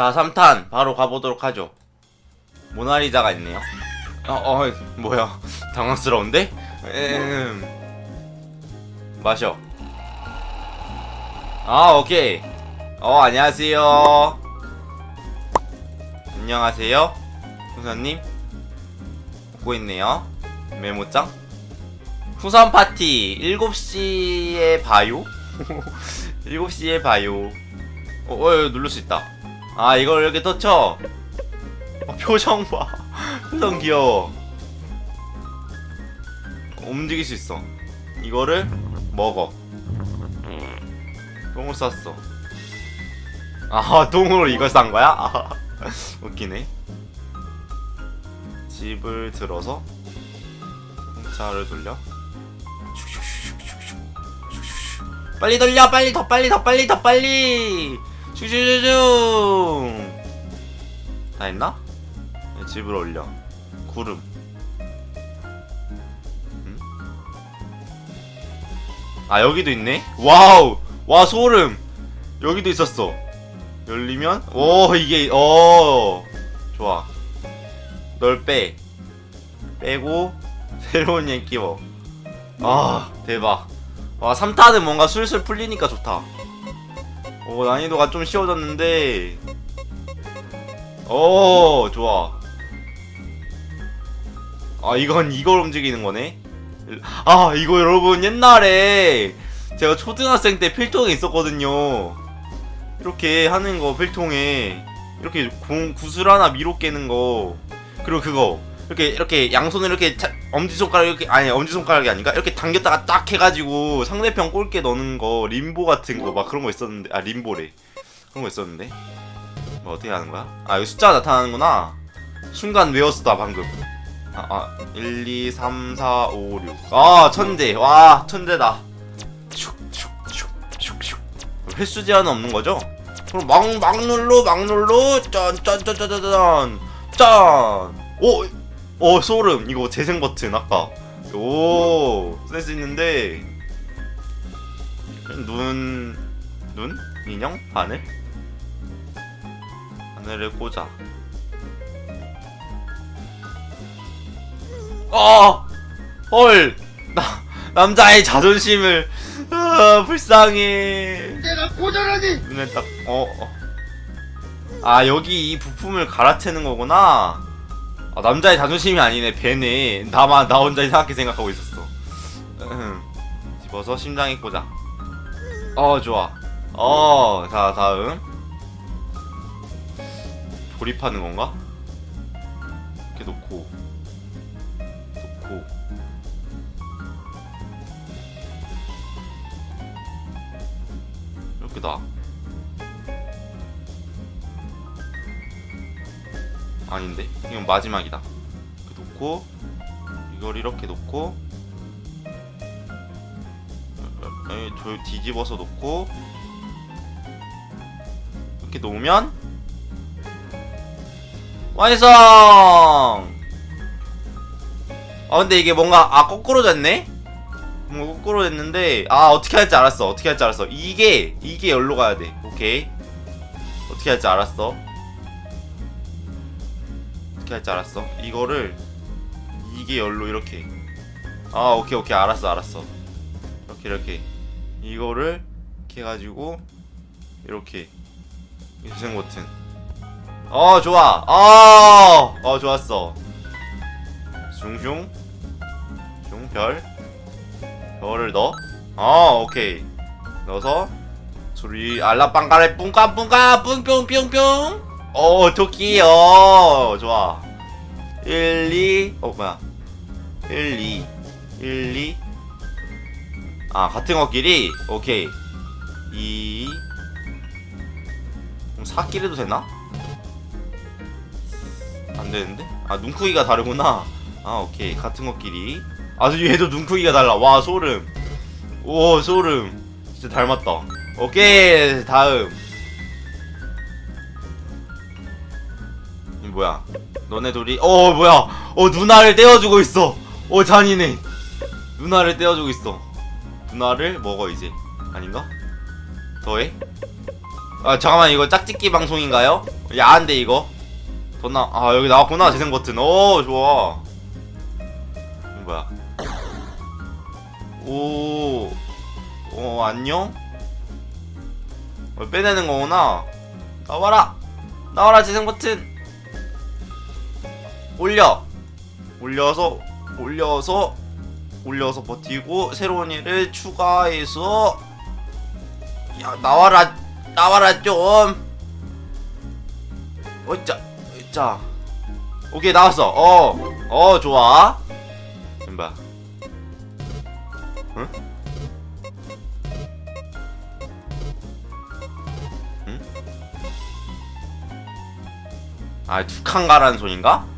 자 3탄 바로 가보도록 하죠. 모나리자가 있네요. 어, 어 뭐야? 당황스러운데? 음. 마셔. 아 오케이. 어 안녕하세요. 안녕하세요 후사님. 먹고 있네요. 메모장. 후선 파티. 7시에 봐요? 7시에 봐요. 어, 어 이거 누를 수 있다 아 이걸 이렇게 터쳐. 어, 표정 봐. 표정 귀여워. 움직일 수 있어. 이거를 먹어. 똥을 쌌어. 아 똥으로 이걸 싼 거야? 아, 웃기네. 집을 들어서 차를 돌려. 빨리 돌려 빨리 더 빨리 더 빨리 더 빨리 슈슈슈슈 다 했나? 네, 집을 올려. 구름. 음? 아 여기도 있네? 와우! 와 소름! 여기도 있었어. 열리면? 오 이게 어. 좋아. 널 빼. 빼고 새로운 얘 끼워. 아 대박. 와 3타는 뭔가 술술 풀리니까 좋다 오 난이도가 좀 쉬워졌는데. 오 좋아. 아 이건 이걸 움직이는 거네? 아 이거 여러분 옛날에 제가 초등학생 때 필통에 있었거든요. 이렇게 하는 거 필통에. 이렇게 공, 구슬 하나 미로 깨는 거. 그리고 그거 이렇게 이렇게 양손을 이렇게 차, 엄지손가락 이렇게 아니 엄지손가락이 아닌가? 이렇게 당겼다가 딱 해가지고 상대편 꼴게 넣는 거 림보 같은 거 막 그런 거 있었는데 아 림보래. 그런 거 있었는데. 뭐 어떻게 하는 거야? 아 이거 숫자 나타나는구나. 순간 외웠어 나 방금. 아, 아 1, 2, 3, 4, 5, 6아 천재. 와 천재다. 횟수 제한은 없는 거죠? 그럼 막, 막 눌러 막 눌러. 짠짠짠짠짠. 짠! 오! 오 소름 이거 재생 버튼 아까 오쓸 수 있는데 눈... 눈? 인형? 바늘? 바늘을 꽂아 어! 헐! 나, 남자의 자존심을 아, 불쌍해 내가 고절하니 눈에 딱 어, 어. 아 여기 이 부품을 갈아채는 거구나 아, 남자의 자존심이 아니네 배네 나만 나 혼자 이상하게 생각하고 있었어. 음. 집어서 심장에 꽂아. 어 좋아. 어자 다음. 조립하는 건가? 이렇게 놓고. 놓고. 이렇게 놔 아닌데? 이건 마지막이다. 놓고 이걸 이렇게 놓고 에, 저 뒤집어서 놓고 이렇게 놓으면 완성! 아 근데 이게 뭔가 아 거꾸로 됐네? 뭔가 거꾸로 됐는데 아 어떻게 할지 알았어. 어떻게 할지 알았어. 이게 이게 열로 가야 돼. 오케이. 어떻게 할지 알았어 어떻게 할지 알았어? 이거를 이게 열로 이렇게. 아 오케이 오케이. 알았어 알았어. 이렇게 이렇게. 이거를 이렇게 해가지고 이렇게. 유생 버튼. 어 좋아. 어, 어 좋았어. 슝슝 슝별. 별을 넣어. 어 오케이. 넣어서 소리 알라빵가레 뿡까뿡까 뿡뿅뿅뿅 어 토끼 어. 좋아. 1 2 어 뭐야? 1 2 1 2 아 같은 것끼리? 오케이. 2 그럼 4끼리 해도 되나? 안 되는데? 아 눈크기가 다르구나. 아 오케이. 같은 것끼리. 아주 얘도 눈크기가 달라. 와 소름. 오 소름. 진짜 닮았다. 오케이. 다음 뭐야 너네 둘이 어 뭐야 어 누나를 떼어주고 있어 어 잔인해 누나를 떼어주고 있어 누나를 먹어 이제 아닌가? 더해? 아 잠깐만 이거 짝짓기 방송인가요? 야한데 이거 덧나 아 여기 나왔구나 재생 버튼 오 좋아 뭐야 오, 어, 안녕? 어, 빼내는 거구나. 나와라! 나와라, 재생 버튼! 올려! 올려서, 올려서, 올려서 버티고, 새로운 일을 추가해서, 야, 나와라, 나와라, 좀! 어짜, 자. 오케이, 나왔어. 어, 어, 좋아. 봐. 응? 응? 아, 두 칸 가라는 소린가?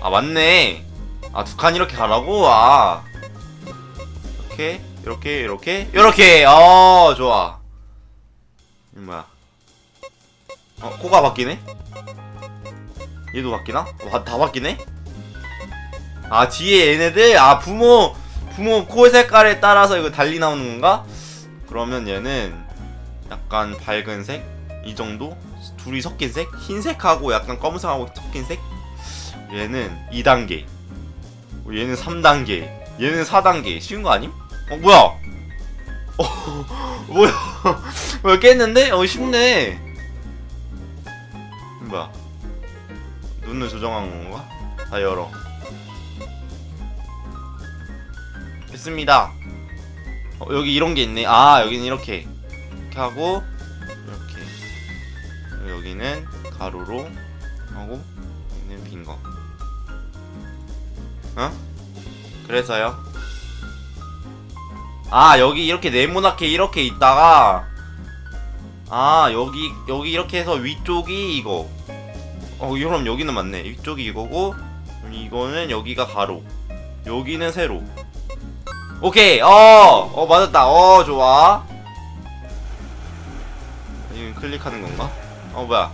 아, 맞네. 아, 두 칸 이렇게 가라고? 아. 이렇게, 이렇게, 이렇게, 이렇게! 어, 좋아. 이 뭐야. 어, 코가 바뀌네? 얘도 바뀌나? 와, 다 바뀌네? 아, 뒤에 얘네들? 아, 부모, 부모 코 색깔에 따라서 이거 달리 나오는 건가? 그러면 얘는 약간 밝은 색? 이 정도? 둘이 섞인 색? 흰색하고 약간 검은색하고 섞인 색? 얘는 2단계 얘는 3단계 얘는 4단계 쉬운 거 아님? 어 뭐야 어 뭐야 뭐야 깼는데? 어 쉽네 뭐야 눈을 조정한 건가? 다 열어 됐습니다. 어, 여기 이런 게 있네. 아, 여기는 이렇게. 이렇게 하고, 이렇게. 여기는 가로로 하고, 여기는 빈 거. 어? 그래서요. 아, 여기 이렇게 네모나게 이렇게 있다가, 아, 여기, 여기 이렇게 해서 위쪽이 이거. 어, 그럼 여기는 맞네. 위쪽이 이거고, 이거는 여기가 가로. 여기는 세로. 오케이 어, 어 맞았다 어 좋아 이거 클릭하는 건가? 어 뭐야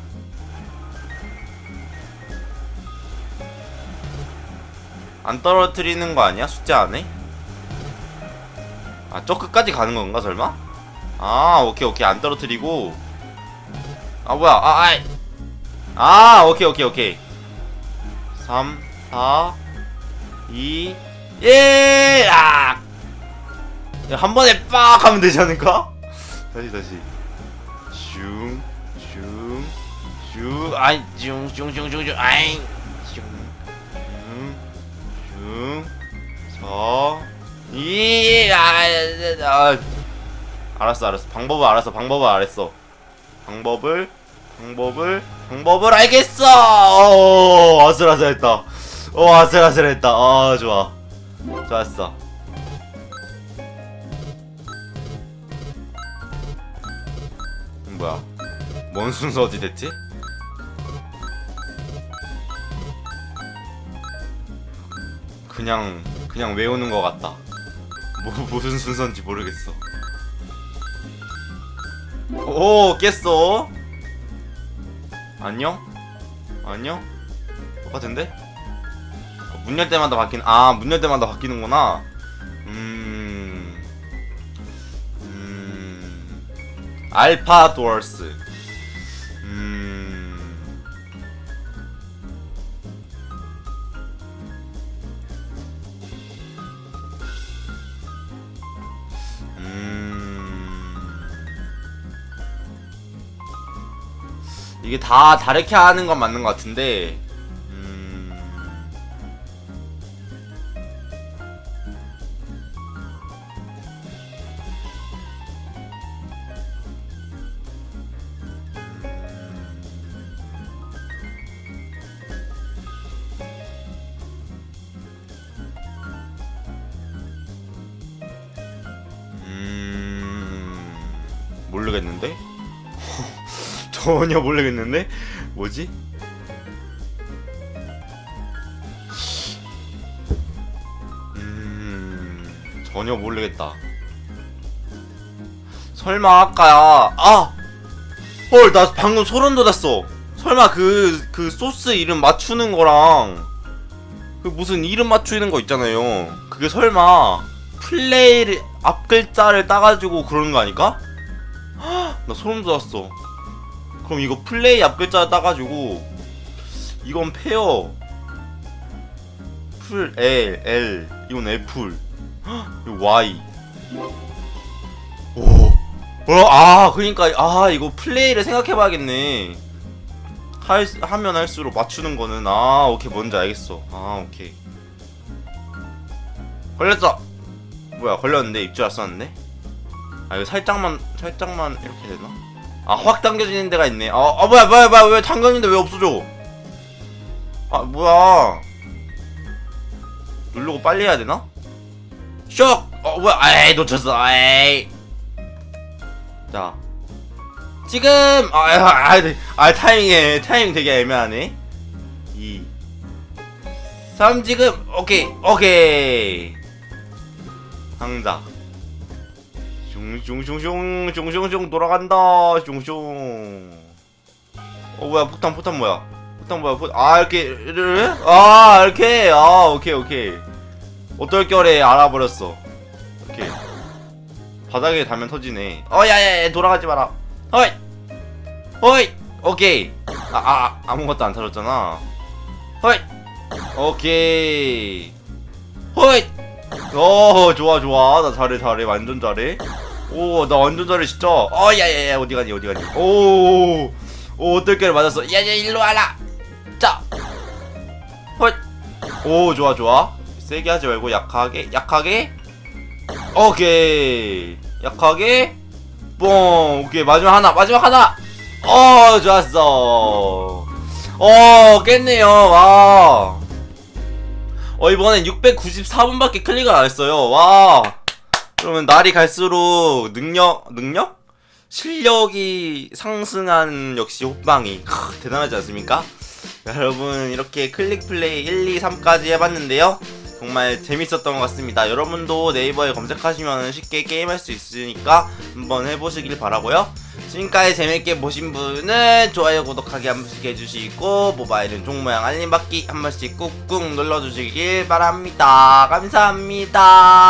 안 떨어뜨리는 거 아니야? 숫자 안에? 아 저 끝까지 가는 건가 설마? 아 오케이 오케이. 안 떨어뜨리고. 아 뭐야. 아 아이 아 오케이 오케이 오케이. 3 4 2 1 아! 야, 한 번에 빡 하면 되지 않을까? 다시 다시. 슝 슝 슝. 아이 슝 슝 슝슝슝. 아이 슝슝4이 아, 아, 알았어 알았어. 방법을 알았어 방법을 알았어. 방법을 방법을 방법을 알겠어! 어 아슬아슬했다. 어 아슬아슬했다. 아 좋아. 좋았어. 뭐야? 뭔 순서지 대체? 그냥 그냥 외우는 것 같다. 뭐 무슨 순서인지 모르겠어. 오 깼어. 안녕? 안녕? 똑같은데? 문 열 때마다 바뀌는 아문 열 때마다 바뀌는구나. 음. 음. 알파 도어스. 음. 이게 다 다르게 하는 건 맞는 것 같은데. 음. 음. 모르겠는데? 전혀 모르겠는데? 뭐지? 음. 전혀 모르겠다. 설마 아까 아! 헐, 나 방금 소름 돋았어. 설마 그, 그 소스 이름 맞추는 거랑 그 무슨 이름 맞추는 거 있잖아요. 그게 설마 플레이를 앞 글자를 따가지고 그러는 거 아닐까? 헉, 나 소름 돋았어. 그럼 이거 플레이 앞글자 따가지고 이건 페어. 풀 L L 이건 애플 헉, 이거 Y 오. 어, 아 그러니까 아 이거 플레이를 생각해봐야겠네. 할, 하면 할수록 맞추는 거는. 아 오케이. 뭔지 알겠어. 아 오케이. 걸렸어. 뭐야 걸렸는데 입질 왔었는데? 아 이거 살짝만 살짝만 이렇게 되나 아확 당겨지는 데가 있네. 아, 아 뭐야 뭐야 뭐야 왜 당겼는데 왜 없어져? 아 뭐야. 누르고 빨리 해야 되나? 쇽! 어 뭐야 에이 놓쳤어 에이. 자. 지금 아, 아, 아, 아 타이밍에 타이밍 되게 애매하네. 2 3 지금 오케이 오케이. 상자 슝슝슝슝 슝슝슝 돌아간다. 슝슝. 어 뭐야 폭탄 폭탄 뭐야? 폭탄 뭐야? 폭... 아 이렇게? 아 이렇게? 아 오케이 오케이. 어떨 결에 알아버렸어. 오케이. 바닥에 닿으면 터지네. 어 야야야 돌아가지 마라. 어이! 어이! 오케이. 아, 아 아무것도 안 터졌잖아. 어이! 오케이. 어이! 어 좋아 좋아. 나 잘해 잘해. 완전 잘해 오 나 완전 잘해 진짜 어 야 야 야 어디 가니 어디 가니? 오 오 어떨 결에 맞았어. 야 야 일로 와라. 자. 헐. 오 좋아 좋아. 세게 하지 말고 약하게 약하게. 오케이. 약하게. 뽕. 오케이 마지막 하나 마지막 하나. 어 좋았어. 어 깼네요. 와. 어, 이번엔 694분밖에 클릭을 안 했어요. 와. 그러면 날이 갈수록 능력, 능력? 실력이 상승한 역시 호빵이. 크, 대단하지 않습니까? 여러분, 이렇게 클릭 플레이 1, 2, 3까지 해봤는데요. 정말 재밌었던 것 같습니다. 여러분도 네이버에 검색하시면 쉽게 게임할 수 있으니까 한번 해보시길 바라고요. 지금까지 재밌게 보신 분은 좋아요, 구독하기 한 번씩 해주시고 모바일은 종모양 알림받기 한 번씩 꾹꾹 눌러주시길 바랍니다. 감사합니다.